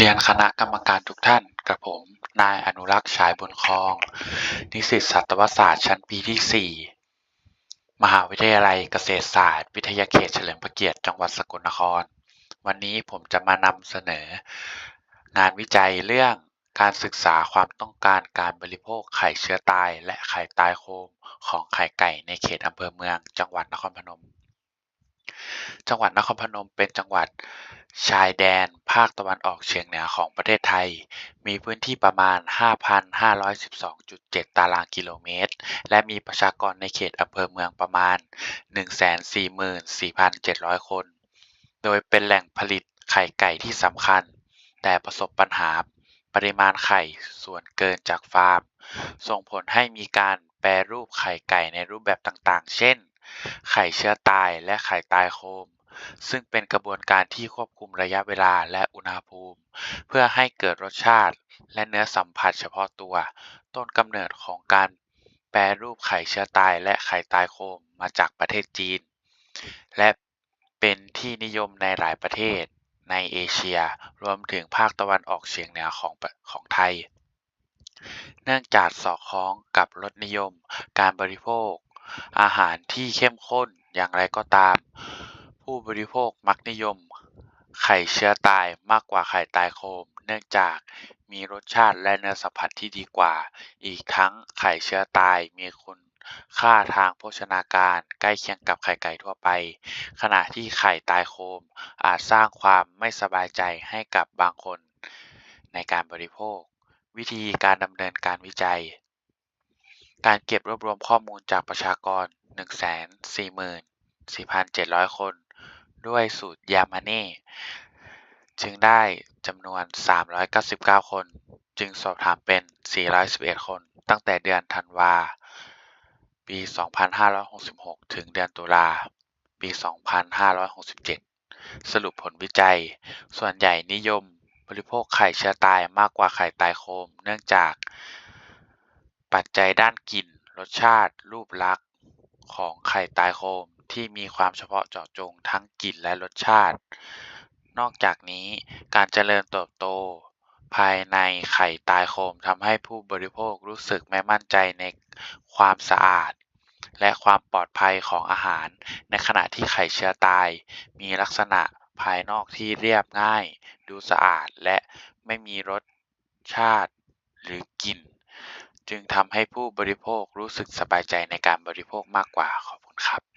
เรียนคณะกรรมการทุกท่านกับผม นายอนุรักษ์ฉายบุญครอง นิสิตสัตวศาสตร์ชั้นปีที่ 4 มหาวิทยาลัยเกษตรศาสตร์ วิทยาเขตเฉลิมพระเกียรติจังหวัดสกลนคร วันนี้ผมจะมานำเสนอ งานวิจัยเรื่องการศึกษาความต้องการการบริโภคไข่เชื้อตาย และไข่ตายโคมของไข่ไก่ในเขตอำเภอเมือง จังหวัดนครพนม จังหวัดนครพนมเป็นจังหวัดชายแดนภาคตะวันออกเฉียงเหนือของประเทศไทย มีพื้นที่ประมาณ 5,512.7 ตารางกิโลเมตร และมีประชากรในเขตอำเภอเมืองประมาณ 144,700 คน โดยเป็นแหล่งผลิตไข่ไก่ที่สำคัญ แต่ประสบปัญหาปริมาณไข่ส่วนเกินจากฟาร์ม ส่งผลให้มีการแปรรูปไข่ไก่ในรูปแบบต่างๆ เช่น ไข่เชื้อตายและไข่ตายโคม ซึ่งเป็นกระบวนการที่ควบคุมระยะเวลาและอุณหภูมิ เพื่อให้เกิดรสชาติและเนื้อสัมผัสเฉพาะตัว ต้นกำเนิดของการแปรรูปไข่เชื้อตายและไข่ตายโคมมาจากประเทศจีน และเป็นที่นิยมในหลายประเทศในเอเชีย รวมถึงภาคตะวันออกเฉียงเหนือของของไทย เนื่องจากสอดคล้องกับรสนิยม การบริโภค อาหารที่เข้มข้นอย่างไรก็ตาม ผู้บริโภคมักนิยมไข่เชื้อตายมากกว่าไข่ตายโคม เนื่องจากมีรสชาติและเนื้อสัมผัสที่ดีกว่า อีกทั้งไข่เชื้อตายมีคุณค่าทางโภชนาการใกล้เคียงกับไข่ไก่ทั่วไป ขณะที่ไข่ตายโคมอาจสร้างความไม่สบายใจให้กับบางคนในการบริโภค วิธีการดำเนินการวิจัย การเก็บรวบรวมข้อมูลจากประชากร 144,700 คน ด้วยสูตรยามาเน่จึงได้จำนวน 399 คน จึงสอบถามเป็น 411 คน ตั้งแต่เดือนธันวา ปี 2566 ถึงเดือนตุลา ปี 2567 สรุปผลวิจัย ส่วนใหญ่นิยมบริโภคไข่เชื้อตายมากกว่าไข่ตายโคม เนื่องจาก ปัจจัยด้านกลิ่น รสชาติ รูปลักษณ์ของไข่ตายโคม ที่มีความเฉพาะเจาะจงทั้งกลิ่นและรสชาติ นอกจากนี้การเจริญเติบโต ภายในไข่ตายโคมทำให้ผู้บริโภครู้สึกไม่มั่นใจในความสะอาด และความปลอดภัยของอาหาร ในขณะที่ไข่เชื้อตาย มีลักษณะภายนอกที่เรียบง่าย ดูสะอาดและไม่มีรสชาติหรือกลิ่นจึงทำให้ผู้บริโภครู้สึกสบายใจในการบริโภคมากกว่าขอบคุณครับ